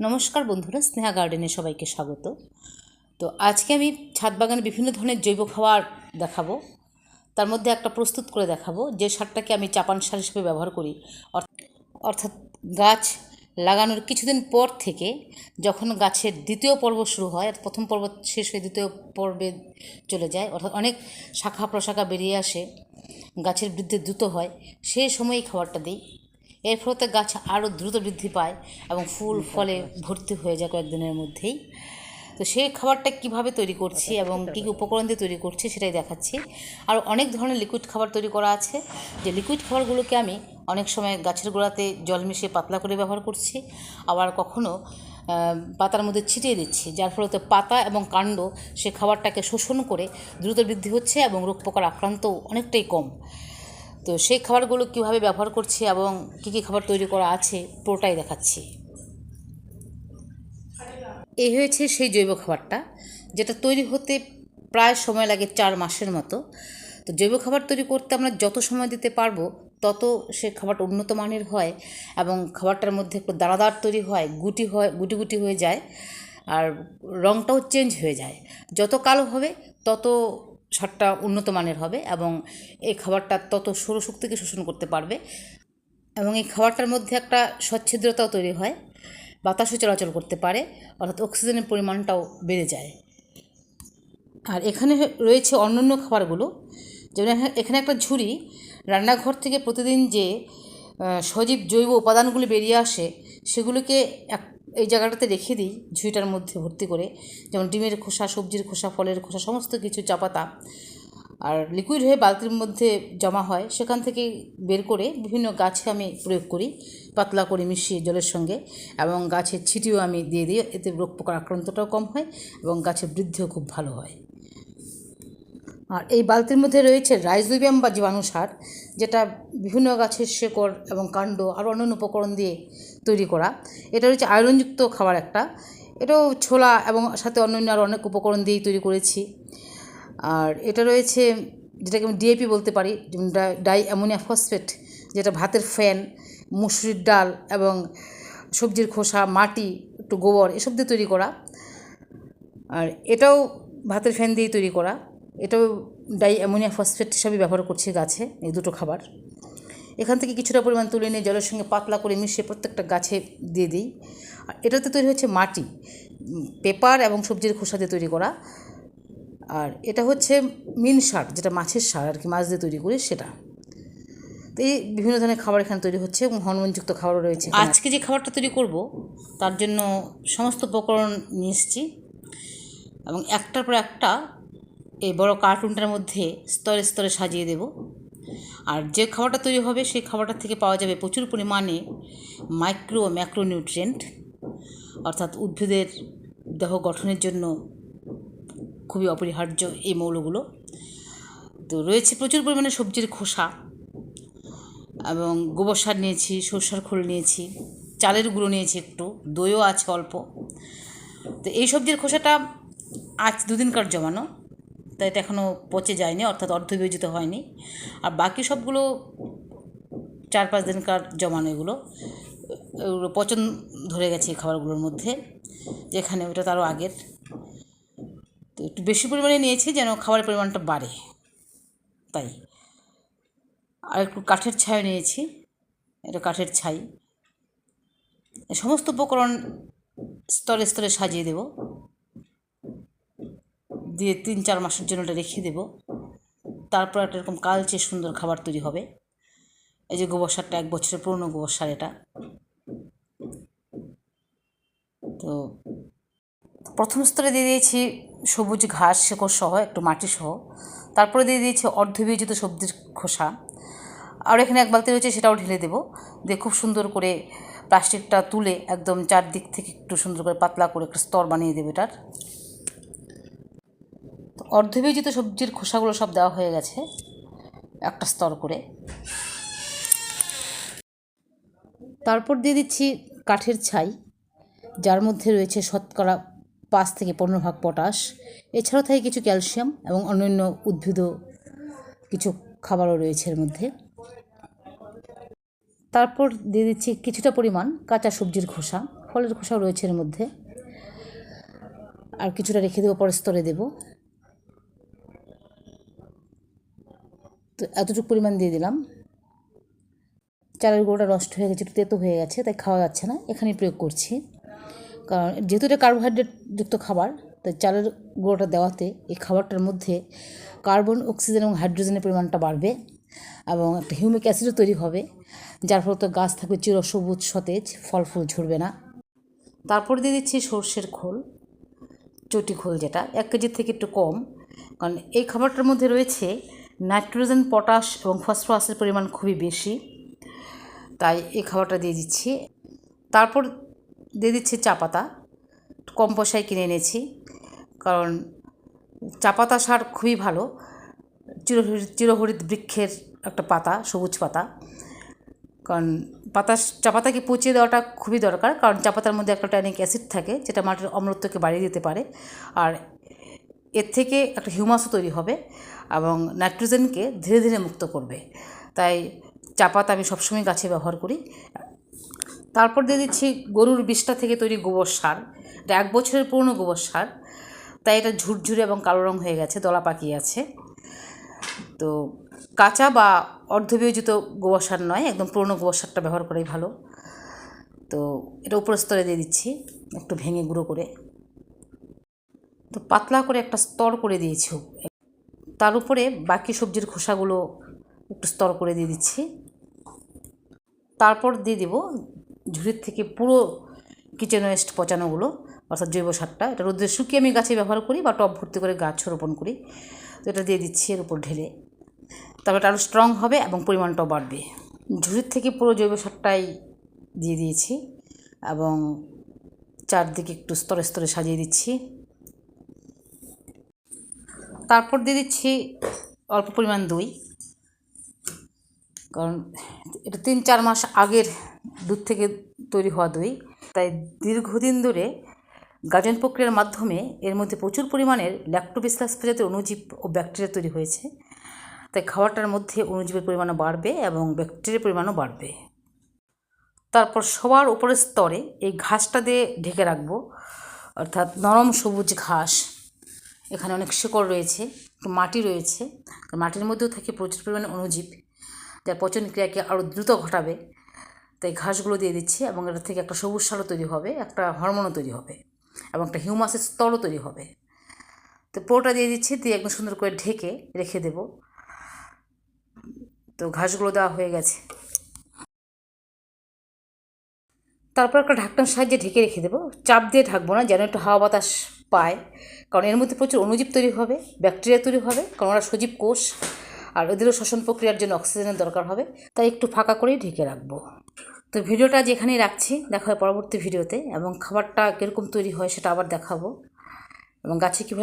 নমস্কার বন্ধুরা, স্নেহা গার্ডেনে সবাইকে স্বাগত। তো আজকে আমি ছাদ বাগানে বিভিন্ন ধরনের জৈব খাবার দেখাবো। তার মধ্যে একটা প্রস্তুত করে দেখাবো, যে সারটাকে আমি চাপান সার হিসেবে ব্যবহার করি। অর্থ- অর্থাৎ গাছ লাগানোর কিছুদিন পর থেকে যখন গাছের দ্বিতীয় পর্ব শুরু হয় প্রথম পর্ব শেষ হয়ে দ্বিতীয় পর্বে চলে যায়, অর্থাৎ অনেক শাখা প্রশাখা বেরিয়ে আসে, গাছের বৃদ্ধি দ্রুত হয় সেই সময়ই খাবারটা দিই। এর ফলতে গাছ আরও দ্রুত বৃদ্ধি পায় এবং ফুল ফলে ভর্তি হয়ে যায় কয়েকদিনের মধ্যেই। তো সেই খাবারটা কীভাবে তৈরি করছি এবং কী কী উপকরণ দিয়ে তৈরি করছি সেটাই দেখাচ্ছি। আর অনেক ধরনের লিকুইড খাবার তৈরি করা আছে। যে লিকুইড খাবারগুলোকে আমি অনেক সময় গাছের গোড়াতে জল মিশিয়ে পাতলা করে ব্যবহার করছি। আবার কখনো আহ, পাতার মধ্যে ছিটিয়ে দিচ্ছি যার ফলে পাতা এবং কাণ্ড সে খাবারটাকে শোষণ করে দ্রুত বৃদ্ধি হচ্ছে এবং রোগ পোকার আক্রান্তও অনেকটাই কম। তো সেই খাবারগুলো কীভাবে ব্যবহার করছি এবং কী কী খাবার তৈরি করা আছে, পুরোটাই দেখাচ্ছি। এই হয়েছে সেই জৈব খাবারটা, যেটা তৈরি হতে প্রায় সময় লাগে চার মাসের মতো। তো জৈব খাবার তৈরি করতে আমরা যত সময় দিতে পারব, তত সে খাবারটা উন্নত মানের হয় এবং খাবারটার মধ্যে একটু দানাদার তৈরি হয়, গুটি হয়, গুটি গুটি হয়ে যায়, আর রঙটাও চেঞ্জ হয়ে যায়। যত কালো হবে, তত সারটা উন্নত মানের হবে এবং এই খাবারটা তত সৌরশক্তিকে শোষণ করতে পারবে এবং এই খাবারটার মধ্যে একটা সচ্ছিদ্রতাও তৈরি হয়, বাতাসও চলাচল করতে পারে, অর্থাৎ অক্সিজেনের পরিমাণটাও বেড়ে যায়। আর এখানে রয়েছে অন্যান্য খাবারগুলো, যেমন এখানে একটা ঝুড়ি, রান্নাঘর থেকে প্রতিদিন যে সজীব জৈব উপাদানগুলি বেরিয়ে আসে, সেগুলোকে এক এই জায়গাটাতে রেখে দিই ঝুঁইটার মধ্যে ভর্তি করে। যেমন ডিমের খোসা, সবজির খোসা, ফলের খোসা, সমস্ত কিছু চা পাতা আর লিকুইড হয়ে বালতির মধ্যে জমা হয়, সেখান থেকে বের করে বিভিন্ন গাছে আমি প্রয়োগ করি, পাতলা করে মিশিয়ে জলের সঙ্গে এবং গাছের ছিটিও আমি দিয়ে দিই। এতে রোগ পোকার আক্রান্তটাও কম হয় এবং গাছের বৃদ্ধিও খুব ভালো হয়। আর এই বালতির মধ্যে রয়েছে রাইজোবিয়াম বা জীবাণু সার, যেটা বিভিন্ন গাছের শেকড় এবং কাণ্ড আরও অন্যান্য উপকরণ দিয়ে তৈরি করা। এটা রয়েছে আয়রনযুক্ত খাবার একটা। এটাও ছোলা এবং সাথে অন্যান্য আরও অনেক উপকরণ দিয়েই তৈরি করেছি। আর এটা রয়েছে যেটাকে আমি ডিএপি বলতে পারি ডাই- অ্যামোনিয়া ফসফেট যেটা ভাতের ফ্যান, মুসুরির ডাল এবং সবজির খোসা, মাটি, একটু গোবর, এসব দিয়ে তৈরি করা। আর এটাও ভাতের ফ্যান দিয়ে তৈরি করা। এটাও ডাই অ্যামোনিয়া ফসফেট হিসাবে ব্যবহার করছি গাছে, এই দুটো খাবার। এখান থেকে কিছুটা পরিমাণ তুলে নিয়ে জলের সঙ্গে পাতলা করে মিশিয়ে প্রত্যেকটা গাছে দিয়ে দিই। আর এটাতে তৈরি হচ্ছে মাটি, পেপার এবং সবজির খোসা দিয়ে তৈরি করা। আর এটা হচ্ছে মিন সার, যেটা মাছের সার আর কি, মাছ দিয়ে তৈরি করি সেটা। তো এই বিভিন্ন ধরনের খাবার এখানে তৈরি হচ্ছে এবং হরমোনযুক্ত খাবারও রয়েছে আজকে যে খাবারটা তৈরি করব, তার জন্য সমস্ত উপকরণ নিয়ে এসেছি। এবং একটার পর একটা এই বড় কার্টুনটার মধ্যে স্তরে স্তরে সাজিয়ে দেব। আর যে খাবারটা তৈরি হবে, সেই খাবারটা থেকে পাওয়া যাবে প্রচুর পরিমাণে মাইক্রো ও ম্যাক্রোনিউট্রিয়েন্ট অর্থাৎ উদ্ভিদের দেহ গঠনের জন্য খুবই অপরিহার্য এই মৌলগুলো। তো রয়েছে প্রচুর পরিমাণে সবজির খোসা এবং গোবর সার নিয়েছি, সরষার খোল নিয়েছি, চালের গুঁড়ো নিয়েছি একটু, দইও আছে অল্প। তো এই সবজির খোসাটা আজ দুদিনকার জমানো। তাই এটা এখনও পচে যায়নি, অর্থাৎ অর্ধবিয়োজিত হয়নি। আর বাকি সবগুলো চার পাঁচ দিনকার জমানো এগুলো। এগুলো পচন ধরে গেছে খাবারগুলোর মধ্যে, যেখানে ওটা তারও আগের। তো একটু বেশি পরিমাণে নিয়েছি যেন খাবারের পরিমাণটা বাড়ে, তাই। আর একটু কাঠের ছাই নিয়েছি, এটা কাঠের ছাই। সমস্ত উপকরণ স্তরে স্তরে সাজিয়ে দেব। দিয়ে তিন চার মাসের জন্য এটা রেখে দেব। তারপর একটা এরকম কালচে সুন্দর খাবার তৈরি হবে। এই যে গোবর সারটা, এক বছরের পুরনো গোবর সার এটা। তো প্রথম স্তরে দিয়ে দিয়েছি সবুজ ঘাস শেকড় সহ, একটু মাটি সহ। তারপরে দিয়ে দিয়েছি অর্ধবিয়োজিত সবজির খোসা। আর এখানে এক বালতি রয়েছে, সেটাও ঢেলে দেবো। দিয়ে খুব সুন্দর করে প্লাস্টিকটা তুলে একদম চারদিক থেকে একটু সুন্দর করে পাতলা করে একটা স্তর বানিয়ে দেবে এটার। তো অর্ধবিয়োজিত সবজির খোসাগুলো সব দেওয়া হয়ে গেছে একটা স্তর করে। তারপর দিয়ে দিচ্ছি কাঠের ছাই, যার মধ্যে রয়েছে শতকরা পাঁচ থেকে পনেরো ভাগ পটাশ। এছাড়াও থাকে কিছু ক্যালসিয়াম এবং অন্যান্য উদ্ভিদ কিছু খাবারও রয়েছে এর মধ্যে। তারপর দিয়ে দিচ্ছি কিছুটা পরিমাণ কাঁচা সবজির খোসা, ফলের খোসাও রয়েছে এর মধ্যে। আর কিছুটা রেখে দেবো, পরের স্তরে দেবো। তো এতটুকু পরিমাণ দিয়ে দিলাম। চালের গুঁড়োটা নষ্ট হয়ে গেছে, একটু তেতো হয়ে গেছে, তাই খাওয়া যাচ্ছে না, এখানেই প্রয়োগ করছি। কারণ যেহেতু এটা কার্বোহাইড্রেট যুক্ত খাবার, তাই চালের গুঁড়োটা দেওয়াতে এই খাবারটার মধ্যে কার্বন অক্সিজেন এবং হাইড্রোজেনের পরিমাণটা বাড়বে এবং একটা হিউমিক অ্যাসিডও তৈরি হবে, যার ফলে তো গাছ থাকবে চিরসবুজ সতেজ ফল ফুল ঝরবে না। তারপর দিয়ে দিচ্ছি সর্ষের খোল, চটি খোল যেটা, এক কেজির থেকে একটু কম, কারণ এই খাবারটার মধ্যে রয়েছে নাইট্রোজেন, পটাশ এবং ফসফরাসের পরিমাণ খুবই বেশি। তাই এই খাবারটা দিয়ে দিচ্ছি। তারপর দিয়ে দিচ্ছি চা পাতা। কম পয়সায় কিনে এনেছি। কারণ চা পাতা সার খুবই ভালো। চিরহরিত চিরহরিত বৃক্ষের একটা পাতা, সবুজ পাতা। কারণ পাতা, চা পাতাকে পচিয়ে দেওয়াটা খুবই দরকার। কারণ চা পাতার মধ্যে একটা ট্যানিক অ্যাসিড থাকে, যেটা মাটির অম্লত্বকে বাড়িয়ে দিতে পারে। আর এর থেকে একটা হিউমাসও তৈরি হবে। এবং নাইট্রোজেনকে ধীরে ধীরে মুক্ত করবে। তাই চা পাতা আমি সবসময় গাছে ব্যবহার করি। তারপর দিয়ে দিচ্ছি গরুর বিষটা থেকে তৈরি গোবর সার। এটা এক বছরের পুরনো গোবর সার। তাই এটা ঝুরঝুরে এবং কালো রং হয়ে গেছে, দলা পাকিয়ে আছে। তো কাঁচা বা অর্ধবিয়োজিত গোবর সার নয়, একদম পুরনো গোবর সারটা ব্যবহার করাই ভালো। তো এটা উপর স্তরে দিয়ে দিচ্ছি, একটু ভেঙে গুঁড়ো করে। তো পাতলা করে একটা স্তর করে দিয়েছি তার উপরে বাকি সবজির খোসাগুলো একটু স্তর করে দিয়ে দিচ্ছি। তারপর দিয়ে দেব ঝুড়ির থেকে পুরো কিচেন ওয়েস্ট পচানোগুলো, অর্থাৎ জৈব সারটা। এটা রোদ্রে শুকিয়ে আমি গাছে ব্যবহার করি বা টব ভর্তি করে গাছ রোপণ করি। তো এটা দিয়ে দিচ্ছি এর উপর ঢেলে। তবে এটা আরও স্ট্রং হবে এবং পরিমাণটাও বাড়বে। ঝুড়ির থেকে পুরো জৈব সারটাই দিয়ে দিয়েছি এবং চারদিকে একটু স্তরে স্তরে সাজিয়ে দিচ্ছি। তারপর দিয়ে দিচ্ছি অল্প পরিমাণ দই। কারণ এটা তিন চার মাস আগের দুধ থেকে তৈরি হওয়া দই। তাই দীর্ঘদিন ধরে গাজন প্রক্রিয়ার মাধ্যমে এর মধ্যে প্রচুর পরিমাণের ল্যাক্টোবিস্লাস প্রজাতির অণুজীব ও ব্যাকটেরিয়া তৈরি হয়েছে। তাই খাবারটার মধ্যে অণুজীবের পরিমাণও বাড়বে এবং ব্যাকটেরিয়ার পরিমাণও বাড়বে। তারপর সবার উপরের স্তরে এই ঘাসটা দিয়ে ঢেকে রাখব। অর্থাৎ নরম সবুজ ঘাস। এখানে অনেক শিকড় রয়েছে, মাটি রয়েছে। মাটির মধ্যেও থাকে প্রচুর পরিমাণে অণুজীব। যার পচন ক্রিয়াকে আরও দ্রুত ঘটাবে। তাই ঘাসগুলো দিয়ে দিচ্ছি এবং এটা থেকে একটা সবুজ সারও তৈরি হবে, একটা হরমোনও তৈরি হবে এবং একটা হিউমাসের স্তরও তৈরি হবে। তো পুরোটা দিয়ে দিচ্ছি, দিয়ে একদম সুন্দর করে ঢেকে রেখে দেব। তো ঘাসগুলো দেওয়া হয়ে গেছে। তারপর একটা ঢাকনার সাহায্যে ঢেকে রেখে দেবো। চাপ দিয়ে ঢাকবো না, যেন একটু হাওয়া বাতাস পায়। কারণ এর মধ্যে প্রচুর অণুজীব তৈরি হবে, ব্যাকটেরিয়া তৈরি হবে, কারণ ওরা সজীব কোষ, আর ওদেরও শ্বসন প্রক্রিয়ার জন্য অক্সিজেনের দরকার হবে। তাই একটু ফাঁকা করেই ঢেকে রাখব। তো ভিডিওটা এখানেই রাখছি, দেখা হয় পরবর্তী ভিডিওতে, এবং খাবারটা কীরকম তৈরি হয় সেটা আবার দেখাবো। এবং গাছে কীভাবে